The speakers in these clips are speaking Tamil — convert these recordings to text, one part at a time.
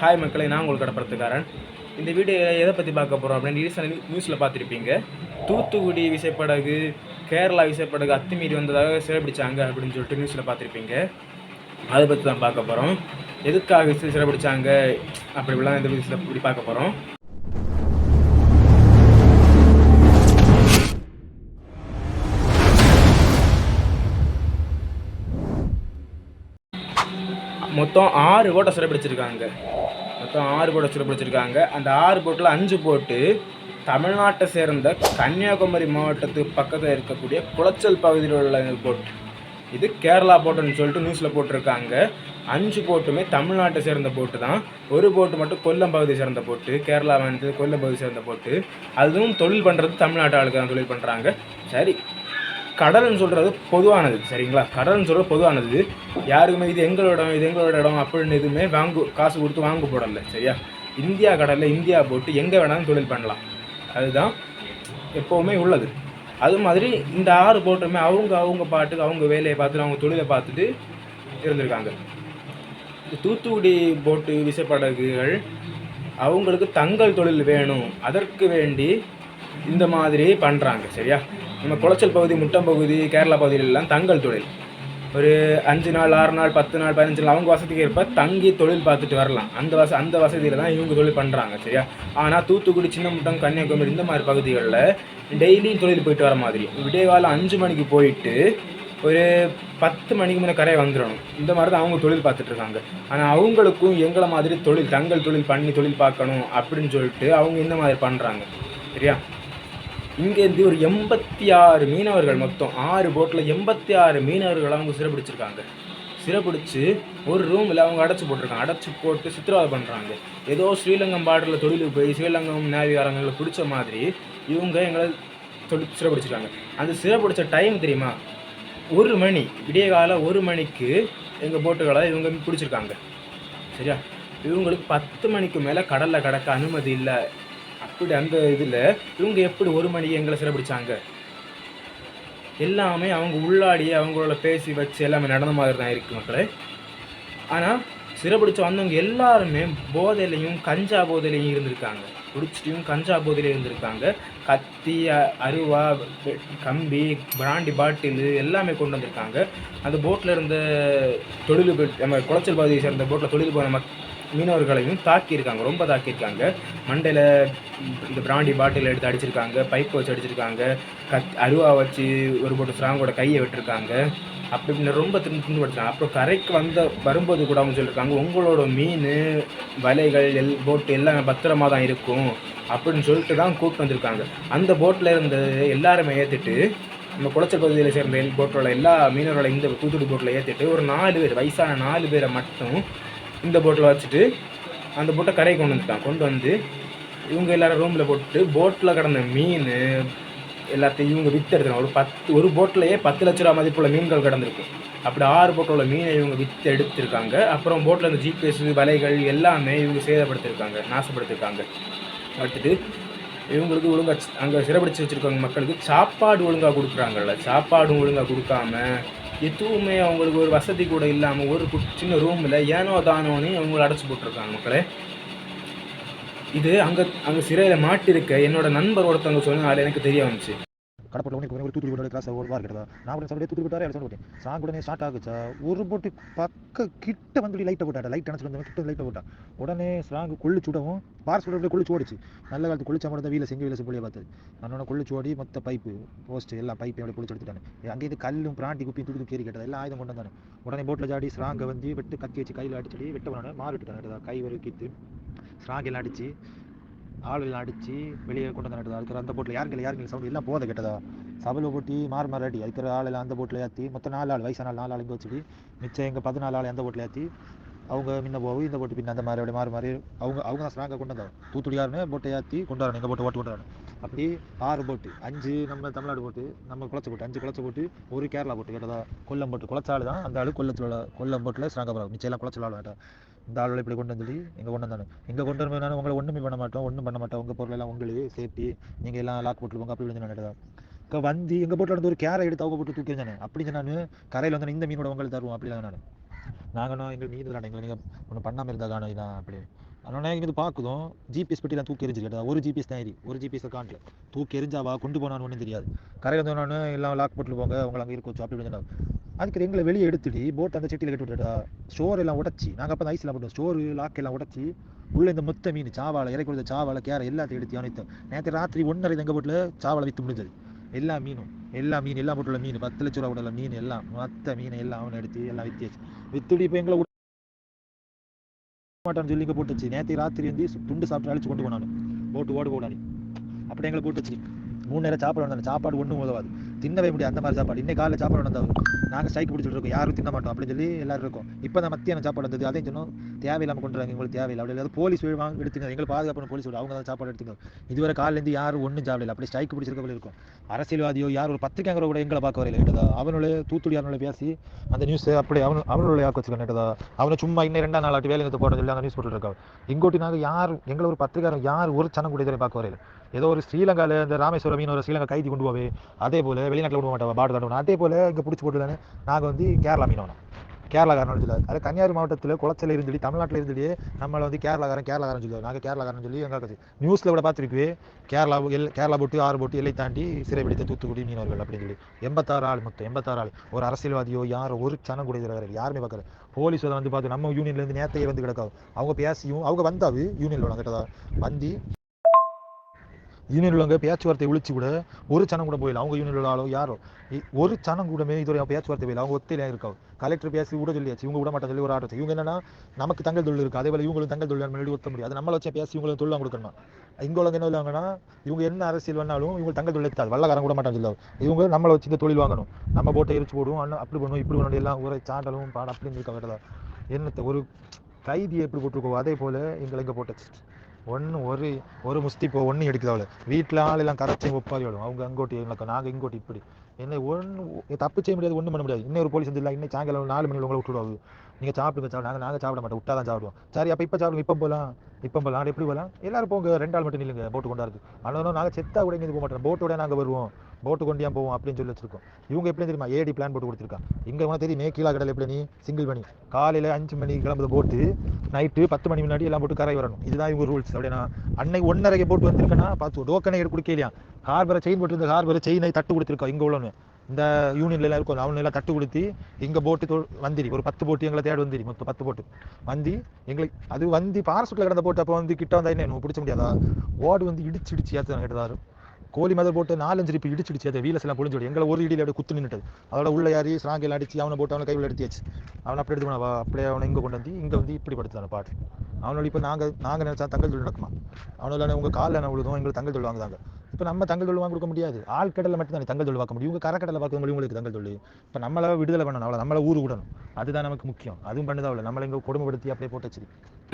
ஹாய் மக்களை நான் உங்களுக்கு கடப்படுத்துக்காரன் இந்த வீடியோ எதை பற்றி பார்க்க போகிறோம் அப்படின்னு ரீசன் நியூஸில் பார்த்துருப்பீங்க. தூத்துக்குடி விசைப்படகு கேரளா விசைப்படகு அத்துமீறி வந்ததாக சிறைபிடிச்சாங்க அப்படின்னு சொல்லிட்டு நியூஸில் பார்த்துருப்பீங்க. அதை பற்றி தான் பார்க்க போகிறோம் எதுக்காக விசில் அப்படி இப்படிலாம் இந்த நியூஸில் இப்படி பார்க்க போகிறோம் மொத்தம் ஆறு ஓட்டை சிறைப்பிடிச்சிருக்காங்க மொத்தம் ஆறு போட்டை சிறைப்பிடிச்சிருக்காங்க அந்த ஆறு போட்டில் அஞ்சு போட்டு தமிழ்நாட்டை சேர்ந்த கன்னியாகுமரி மாவட்டத்துக்கு பக்கத்தில் இருக்கக்கூடிய குளச்சல் பகுதியில் உள்ள போட் இது கேரளா போட்டுன்னு சொல்லிட்டு நியூஸில் போட்டிருக்காங்க. அஞ்சு போட்டுமே தமிழ்நாட்டை சேர்ந்த போட்டு தான். ஒரு போட்டு மட்டும் கொல்லம் பகுதியை சேர்ந்த போட்டு கேரளா வந்து கொல்லம் பகுதியை சேர்ந்த போட்டு அதுவும் தொழில் பண்ணுறது தமிழ்நாட்டு ஆளுக்கு தான் தொழில் பண்ணுறாங்க சரி கடல்னு சொல்கிறது பொதுவானது சரிங்களா? கடல்னு சொல்கிறது பொதுவானது. யாருக்குமே இது எங்களோட இடம் இது எங்களோட இடம் அப்படின்னு எதுவுமே வாங்கு காசு கொடுத்து வாங்க போடல சரியா? இந்தியா கடலில் இந்தியா போட்டு எங்கே வேணாலும் தொழில் பண்ணலாம். அதுதான் எப்போவுமே உள்ளது. அது மாதிரி இந்த ஆறு போட்டுமே அவங்க அவங்க பாட்டுக்கு அவங்க வேலையை பார்த்துட்டு அவங்க தொழிலை பார்த்துட்டு இருந்திருக்காங்க. இந்த தூத்துக்குடி போட்டு விசைப்படகுகள் அவங்களுக்கு தங்கள் தொழில் வேணும். அதற்கு வேண்டி இந்த மாதிரி பண்ணுறாங்க சரியா? நம்ம குளச்சல் பகுதி முட்டம் பகுதி கேரளா பகுதியிலெல்லாம் தங்கள் தொழில். ஒரு அஞ்சு நாள் ஆறு நாள் பத்து நாள் பதினஞ்சு நாள் அவங்க வசதிக்கு ஏற்ப தங்கி தொழில் பார்த்துட்டு வரலாம். அந்த வச அந்த வசதியில் தான் இவங்க தொழில் பண்ணுறாங்க சரியா? ஆனால் தூத்துக்குடி சின்ன முட்டம் கன்னியாகுமரி இந்த மாதிரி பகுதிகளில் டெய்லியும் தொழில் போயிட்டு வர மாதிரி. விடிய காலம் அஞ்சு மணிக்கு போயிட்டு ஒரு பத்து மணிக்கு முன்னே கரையை வந்துடணும் இந்த மாதிரி தான் அவங்க தொழில் பார்த்துட்ருக்காங்க ஆனால் அவங்களுக்கும் எங்களை மாதிரி தொழில் தங்கள் தொழில் பண்ணி தொழில் பார்க்கணும் அப்படின்னு சொல்லிட்டு அவங்க இந்த மாதிரி பண்ணுறாங்க சரியா? இங்கேருந்து ஒரு எண்பத்தி ஆறு மீனவர்கள் மொத்தம் ஆறு போட்டில் எண்பத்தி ஆறு மீனவர்கள் அவங்க சிறப்பிடிச்சிருக்காங்க சிறப்பிடிச்சு ஒரு ரூமில் அவங்க அடைச்சி போட்டிருக்காங்க. அடைச்சி போட்டு சித்திரவதை பண்ணுறாங்க ஏதோ ஸ்ரீலங்கம் பார்டரில் தொழிலுக்கு போய் ஸ்ரீலங்கம் நேவிகாரங்களை பிடிச்ச மாதிரி இவங்க எங்களை தொழில் சிறப்பிடிச்சிருக்காங்க அந்த சிறப்பிடிச்ச டைம் தெரியுமா? ஒரு மணி விடிய கால ஒரு மணிக்கு எங்கள் போட்டுகளை இவங்க பிடிச்சிருக்காங்க. சரியா? இவங்களுக்கு பத்து மணிக்கு மேலே கடலில் கடக்க அனுமதி இல்லை. அப்படி அந்த இதில் இவங்க எப்படி ஒரு மணிக்கு எங்களை சிறப்பிடிச்சாங்க எல்லாமே அவங்க உள்ளாடியே அவங்களோட பேசி வச்சு எல்லாமே நடந்த மாதிரி தான் இருக்குது மக்களே. ஆனால் சிறப்பிடிச்சு வந்தவங்க எல்லாருமே போதையிலையும் கஞ்சா போதையிலையும் இருந்திருக்காங்க. குடிச்சிட்டையும் கஞ்சா போதையிலையும் இருந்திருக்காங்க. கத்தி அ- அருவா கம்பி பிராண்டி பாட்டிலு எல்லாமே கொண்டு வந்திருக்காங்க. அந்த போட்டில் இருந்த தொழில் நம்ம குளச்சல் பகுதியை சேர்ந்த போட்டில் தொழில் போன மக் மீனவர்களையும் தாக்கியிருக்காங்க ரொம்ப தாக்கியிருக்காங்க. மண்டையில் இந்த பிராண்டி பாட்டில் எடுத்து அடிச்சிருக்காங்க பைப் வச்சு அடிச்சிருக்காங்க கத் அருவா வச்சு ஒரு போட்டு ஸ்ட்ராங்கோட கையை விட்டுருக்காங்க. அப்படி இப்படின்னு ரொம்ப திரும்ப திண்டு அப்புறம் கரைக்கு வந்த வரும்போது கூட அவங்க சொல்லியிருக்காங்க உங்களோட மீன் வலைகள் எல் போட்டு எல்லாமே பத்திரமா தான் இருக்கும். அப்படின்னு சொல்லிட்டு தான் கூப்பிட்டு வந்திருக்காங்க. அந்த போட்டில் இருந்த எல்லாருமே ஏற்றிட்டு நம்ம குளச்சல் பகுதியில் சேர்ந்த போட்டோட எல்லா மீனவர்களை இந்த தூத்துக்குடி போட்டில் ஏற்றிட்டு ஒரு நாலு பேர் வயசான நாலு பேரை மட்டும் இந்த போட்டில் வச்சுட்டு அந்த போட்டை கரையை கொண்டு வந்துட்டான். கொண்டு வந்து இவங்க எல்லாரும் ரூமில் போட்டு போட்டில் கிடந்த மீன் எல்லாத்தையும் இவங்க விற்று எடுத்துருக்காங்க ஒரு பத்து ஒரு போட்டிலேயே பத்து லட்ச ரூபா மதிப்புள்ள மீன்கள் கிடந்திருக்கும் அப்படி ஆறு போட்டில் உள்ள மீனை இவங்க வித்து எடுத்திருக்காங்க. அப்புறம் போட்டில் இந்த ஜிபிஎஸ் வலைகள் எல்லாமே இவங்க சேதப்படுத்திருக்காங்க நாசப்படுத்திருக்காங்க. அடுத்துட்டு இவங்களுக்கு ஒழுங்கா அங்கே சிறப்பிடிச்சு வச்சுருக்காங்க மக்களுக்கு சாப்பாடு ஒழுங்காக கொடுக்குறாங்கல்ல. சாப்பாடும் ஒழுங்காக கொடுக்காம எதுவுமே அவங்களுக்கு ஒரு வசதி கூட இல்லாமல் ஒரு கு- சின்ன ரூமில் ஏனோ தானோன்னு அவங்கள அடைச்சி போட்டிருக்காங்க மக்களே. இது அங்கே அங்கே சிறையில் மாட்டிருக்க என்னோடய நண்பர் ஒருத்தவங்க சொன்னால எனக்கு தெரிய வந்துச்சு. கடப்பட்டில் ஒன்று ஒரு தூத்துக்குடி போட்டு கிளாஸ் ஒரு வாரம் கிட்டதா நான் கூட சொல்லிட்டு தூத்துக்குடி போட்டாரே சொல்லி போட்டேன் சாங் உடனே ஸ்டார்ட் ஆகுச்சா? ஒரு போட்டு பக்க கிட்ட வந்து லைட்டை போட்டாட்ட லைட் அணைச்சு வந்து கிட்ட லைட்டை போட்டான். உடனே ஸ்ராங் கொள்ளு சுடவும் பார் சுட கொள்ளு ஓடிச்சு. நல்ல காலத்து குளிச்சா மட்டும் தான் வீல செஞ்சு வீல செம்பிளியை பார்த்தது அதனால கொள்ளு ஓடி மொத்த பைப்பு போஸ்ட் எல்லாம் பைப்பு அப்படியே குளிச்சு எடுத்துட்டானே. அங்கேயிருந்து கல்லும் பிராண்டி குப்பி தூக்கி கேரி கேட்டது? எல்லாம் ஆயுதம் கொண்டு வந்தானே. உடனே போட்டில் ஜாடி ஸ்ராங்கை வந்து வெட்டு கத்தி வச்சு கையில் அடிச்சு வெட்ட பண்ணானே மாறு விட்டுட்டானே. கை வரை கித்து ஸ்ராங் எல்லாம் அடிச்சு ஆளுகள் அடித்து வெளியே கொண்டு வந்து அதுக்கு அந்த போட்டில் யாருக்கு யாருக்கு சவுண்ட்? எல்லாம் போதை கெட்டதா? சபையில் போட்டி மாறு மாறு அடி. அதுக்கிற ஆள் அந்த போட்டில் ஏற்றி மொத்தம் நாலு ஆள் வயசான நாள் நாலு ஆளுங்க வச்சுட்டு மிச்சம் எங்கள் பதினாலு ஆள் அந்த போட்டில் ஏற்றி அவங்க முன்ன போகும் இந்த போட்டு பின்ன அந்த மாதிரி அப்படி மாறி மாறி அவங்க அவங்க தான் ஸ்ட்ராங்காக கொண்டு வந்தாங்க. தூத்துடியாருன்னு போட்டை ஏற்றி கொண்டு வரணும். எங்கள் போட்டு ஓட்டு கொண்டு வரணும். அப்படி ஆறு போட்டு அஞ்சு நம்ம தமிழ்நாடு போட்டு நம்ம குளச்ச போட்டு அஞ்சு குளச்ச போட்டு ஒரு கேரளா போட்டு கேட்டதா? கொல்லம் போட்டு குளச்சாள் தான். அந்த ஆள் கொல்லத்தில் கொல்லம் போட்டில் ஸ்ட்ராங்காக போகிறாங்க மிச்சம் எல்லாம் குளச்சல் ஆள் வேண்டாம். இந்த ஆளோட இப்படி கொண்டு வந்து எங்கே கொண்டு வந்தானு. இங்கே கொண்டு வரும்போது நான் உங்களை ஒன்றுமே பண்ண மாட்டோம் ஒன்றும் பண்ண மாட்டோம். உங்கள் பொருள் எல்லாம் உங்களுக்கு சேஃப்டி நீங்கள் எல்லாம் லாக் போட்டுருவோம் அப்படி இப்படி நடந்ததா இங்கே வந்து எங்கள் போட்டில் வந்து ஒரு கேரை எடுத்து அவங்க போட்டு தூக்கி வந்தானே. அப்படி நான் கரையில் வந்து இந்த மீனோட உங்களுக்கு தருவோம் அப்படி நான் நாங்கள் எங்கள் மீன் தராங்க எங்களை நீங்கள் ஒன்றும் பண்ணாமல் இருந்தால் காணும் இதான் அப்படி அதனால இங்கிருந்து பார்க்குதும் ஜிபிஎஸ் பெட்டிலாம் தூக்கி எரிஞ்சு கேட்டா ஒரு ஜிபிஎஸ் தான் ஏறி ஒரு ஜிபிஎஸ் காண்டல தூக்கி எரிஞ்சாவா கொண்டு போனான்னு ஒன்றும் தெரியாது. கரையில் வந்தோன்னு எல்லாம் லாக் போட்டு போங்க உங்களை அங்கே இருக்கோச்சு அப்படி இப்படி அதுக்கு எங்களை வெளியே எடுத்துடி போட் அந்த செட்டியில் கட்டி விட்டுட்டா. ஸ்டோர் எல்லாம் உடச்சி நாங்கள் அப்போ ஐஸ்லாம் போட்டோம். ஸ்டோர் லாக் எல்லாம் உடச்சி உள்ள இந்த மொத்த மீன் சாவாலை இறக்கி கொடுத்த சாவாலை கேர எல்லாத்தையும் எடுத்து அனைத்தும் நேற்று ராத்திரி ஒன்றரை எங்கள் போட்டில் சாவாலை விற்று முடிஞ்சது. எல்லா மீனும் எல்லா மீன் எல்லாம் போட்டுள்ள மீன் பத்து லட்ச ரூபா உள்ள மீன் எல்லாம் மொத்த மீன் எல்லாம் அவனை எடுத்து எல்லாம் வித்தியாச்சு வித்துடி இப்போ எங்களை விட சொல்லி போட்டுச்சு. நேற்று ராத்திரி வந்து துண்டு சாப்பிட்டு அழிச்சு கொண்டு போனானு. போட்டு ஓடு போடாது அப்படி எங்களை போட்டுச்சு மூணு நேரம் சாப்பாடு வந்தாங்க சாப்பாடு ஒன்றும் உதவாது. தின்னவே முடியாது. அந்த மாதிரி சாப்பாடு. இன்னைக்கு காலையில் சாப்பாடு வந்தவர் நாங்கள் ஸ்ட்ரைக் பிடிச்சிட்டு இருக்கோம். யாரும் தின்ன மாட்டோம். அப்படின்னு சொல்லி எல்லாரும் இருக்கும். இப்போ தான் மத்தியான சாப்பாடு வந்தது. அதையும் சொன்னோம். தேவையில்லாமல் கொண்டு வராங்க உங்களுக்கு தேவையில்லை. அப்படி இல்லாத போலீஸ் வாங்க எடுத்துங்க எங்களுக்கு பாதுகாப்பு போலீஸ் அவங்க தான் சாப்பாடு எடுத்துங்க இதுவரை காலையிலேருந்து யாரும் ஒன்றும் சாப்பிடல. அப்படி ஸ்ட்ரைக் பிடிச்சிருக்க இருக்கும். அரசியல்வாதியோ யார் ஒரு பத்திரிக்கைங்கிற கூட எங்களை பார்க்க வரையில. கேட்டதா அவனுடைய தூத்துடி அவனுடைய பேசி அந்த நியூஸ் அப்படி அவனு அவனுடைய ஆக்க வச்சுக்க கேட்டதா அவனை சும்மா இன்னும் ரெண்டாம் நாள் ஆட்டி வேலை நிறுத்த போட சொல்லி அந்த நியூஸ் போட்டு இருக்காங்க இங்கோட்டி நாங்கள் யார் எங்களை ஒரு பத்திரிக்காரன் யார் ஒரு சனம் கூட பார்க்க வரையில. ஏதோ ஒரு ஸ்ரீலங்காவில் இந்த ராமேஸ்வரம் மீன் ஒரு ஸ்ரீலங்கா கைதி கொண்டு போவே. அதே போல் வெளிநாட்டில் விட மாட்டோம் மாட்டாங்க தாண்டுவோம் அதே போல் இங்கே பிடிச்சி போட்டுதானே நாங்கள் வந்து கேரளா மீன் கேரளாக்காரன் சொல்லுவார் அது கன்னியாகுமரி மாவட்டத்தில் குளச்சல சொல்லி தமிழ்நாட்டில் இருந்துடி நம்மளை வந்து கேரளாக்காரன் கேரளாக்காரன் சொல்லுவாங்க நாங்கள் கேரளாக்காரன் சொல்லி எங்கள் நியூஸில் கூட பார்த்துருக்கு கேரளா எல் கேரளா போட்டு ஆறு போட்டு எல்லை தாண்டி சிறை பிடித்த தூத்துக்குடி மீனவர்கள் அப்படின்னு சொல்லி. எண்பத்தாறு ஆள் மொத்தம் எண்பத்தாறு ஆள். ஒரு அரசியல்வாதியோ யாரோ ஒரு சனம் கூட இருக்கிறார் யாருமே பார்க்கல. போலீஸ் வந்து பார்த்து நம்ம யூனியன்லேருந்து நேத்தையே வந்து கிடக்காது. அவங்க பேசியும் அவங்க வந்தாவு யூனியன் உள்ளவங்க வந்து யூனியன் உள்ளவங்க பேச்சுவார்த்தை ஒழிச்சு கூட ஒரு சனம் கூட போயிடல அவங்க யூனியன் ஆளோ யாரோ? ஒரு சனம் கூடமே இதுவரை பேச்சுவார்த்தை போயில அவங்க ஒத்தையில இருக்காங்க. கலெக்டர் பேசி விட சொல்லியாச்சு. இவங்க விட மாட்டா சொல்லி ஒரு ஆர்டர் இவங்க என்னன்னா நமக்கு தங்கள் தொழில் இருக்கு. அதே போல இவங்களும் தங்கள் தொழில் முன்னாடி ஒத்த முடியாது. நம்மளை நம்மள பேசி இவங்களுக்கு தொழிலாம் கொடுக்கணும்? இங்க உள்ளவங்க என்ன சொல்லுவாங்கன்னா இவங்க என்ன அரசியல் வேணாலும் இவங்க தங்கள் தொழில் எடுத்தாது. வல்லக்காரன் கூட மாட்டாங்க சொல்லுவாங்க. இவங்க நம்மளை வச்சு இந்த தொழில் வாங்கணும். நம்ம போட்டை எரிச்சு போடுவோம். அண்ணா அப்படி பண்ணுவோம் இப்படி பண்ணணும் எல்லாம் ஒரு சாண்டலும் பாடம் அப்படின்னு இருக்க என்னத்தை ஒரு கைதியை எப்படி போட்டிருக்கோ அதே போல எங்களை இங்கே போட்டுச்சு ஒன்று ஒரு ஒரு முஸ்திப்போ ஒன்றும் எடுக்குது அவளை. வீட்டில் ஆள் எல்லாம் கரைச்சி ஒப்பாதி விடும் அவங்க அங்கோட்டி எங்களுக்கு நாங்கள் இங்கோட்டி இப்படி. என்ன ஒன்று தப்பு செய்ய முடியாது ஒன்றும் பண்ண முடியாது. இன்னொரு போலீஸ் வந்து இல்லை இன்னும் சாயங்காலம் நாலு மணி உங்களை விட்டுடுவாங்க. நீங்கள் சாப்பிடுங்க சாப்பிட. நாங்கள் நாங்கள் சாப்பிட மாட்டோம். விட்டா தான் சாப்பிடுவோம். சரி அப்போ இப்போ சாப்பிடுங்க இப்போ போகலாம் இப்போ போகலாம் எப்படி வரலாம் எல்லாரும் போங்க. ரெண்டு ஆள் மட்டும் நில்லுங்க. போட்டு கொண்டாருது இருக்கு ஆனால் நாங்கள் செத்தா கூட இங்கே போக மாட்டோம் போட்டோட நாங்கள் வருவோம். போட்டு கொண்டு போவோம் அப்படின்னு சொல்லி வச்சிருக்கோம். இவங்க எப்படி தெரியுமா? ஏடி பிளான் போட்டு கொடுத்துருக்கான் இங்கே உனக்கு தெரியும். மேக்கிலா கடலை எப்படி நீ? சிங்கிள் பண்ணி காலையில் அஞ்சு மணிக்கு கிளம்புற போட்டு நைட்டு பத்து மணி முன்னாடி எல்லாம் போட்டு கரை வரணும். இதுதான் இவங்க ரூல்ஸ் அப்படின்னா அன்னைக்கு ஒன்னரைக்கு போட்டு வந்திருக்கேன்னா பார்த்து டோக்கனை எடுத்து கொடுக்கலையா ஹார்பரை செயின் போட்டு இந்த ஹார்பரை செயினை தட்டு கொடுத்துருக்கோம் இங்கே உள்ளவனு. இந்த யூனியன்ல எல்லாம் இருக்கும் அவனு எல்லாம் தட்டு கொடுத்து இங்கே போட்டு வந்துடி ஒரு பத்து போட்டு எங்களை தேடி வந்துடி மொத்தம் பத்து போட்டு வந்தி எங்களுக்கு அது வந்து பாரசூட்டில் கிடந்த போட்டப்போ வந்து கிட்ட வந்தா என்ன பிடிச்ச முடியாதா? ஓடு வந்து இடிச்சு இடிச்சு ஏற்று கேட்டதாரு கோழி மதர் போட்டு நாலஞ்சு இப்போ இடிச்சிடுச்சு அதை வீலஸ் எல்லாம் பொழிஞ்சோடி. எங்களை ஒரு இடியில் அப்படியே குத்து நின்னுட்டது. அதோட உள்ள யாரி ஸ்ராங்கில் அடிச்சு அவனை போட்டு அவனை கையில் எடுத்தியாச்சு. அவனை அப்படி எடுத்து போனா அப்படியே அவனை இங்கே கொண்டு வந்து இங்கே வந்து இப்படி படுத்தான பாட்டு. அவனோட இப்போ நாங்கள் நாங்கள் நினச்சா தங்கல் தொழில் நடக்குமா? அவனோட உங்கள் காலில் என்ன விழுதும் எங்களுக்கு தங்கல் தொழில் வாங்குதாங்க. இப்போ நம்ம தங்கல் தொழில் வாங்க கொடுக்க முடியாது. ஆள் கடலில் மட்டும் தான் தங்கல் தொழில் பார்க்க முடியும். இவங்க கரக்கடலை பார்க்க முடியும் உங்களுக்கு தங்கல் தொழில். இப்போ நம்மள விடுதலை பண்ணணும் அவ்வளோ நம்மளை ஊர் விடணும். அதுதான் நமக்கு முக்கியம். அதுவும் பண்ணதா அவ்வளோ நம்மளை இங்கே கொடுமைப்படுத்தி அப்படியே போட்டு வச்சு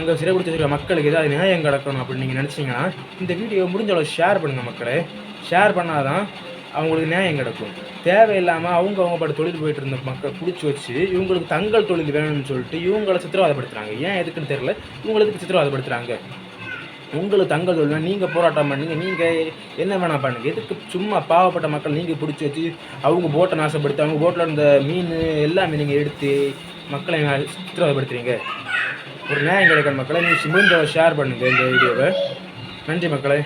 அங்கே சிறை வச்சிருக்க மக்களுக்கு ஏதாவது நியாயம் கிடக்கணும் அப்படின்னு நீங்கள் நினச்சிங்கன்னா இந்த வீடியோ முடிஞ்ச அளவு ஷேர் பண்ணுங்கள் மக்களே. ஷேர் பண்ணால் தான் அவங்களுக்கு நியாயம் கிடைக்கும். தேவையில்லாமல் அவங்க அவங்க பாட்டு தொழில் போயிட்டு இருந்த மக்கள் பிடிச்சி வச்சு இவங்களுக்கு தங்கள் தொழில் வேணும்னு சொல்லிட்டு இவங்களை சித்திரவாதப்படுத்துகிறாங்க ஏன் எதுக்குன்னு தெரியல? இவங்களுக்கு சித்திரவாதப்படுத்துகிறாங்க உங்களுக்கு தங்கள் தொழில் நீங்கள் போராட்டம் பண்ணுங்க. நீங்கள் என்ன வேணால் பண்ணுங்கள் எதுக்கு சும்மா பாவப்பட்ட மக்கள் நீங்கள் பிடிச்சி வச்சு அவங்க போட்டை நாசப்படுத்தி அவங்க போட்டில் இருந்த மீன் எல்லாமே நீங்கள் எடுத்து மக்களை சித்திரவதைப்படுத்துறீங்க. ஒரு நியாயம் கிடைக்கிற மக்களை. நீங்கள் சிமிந்த ஷேர் பண்ணுங்கள் இந்த வீடியோவை. நன்றி மக்களை.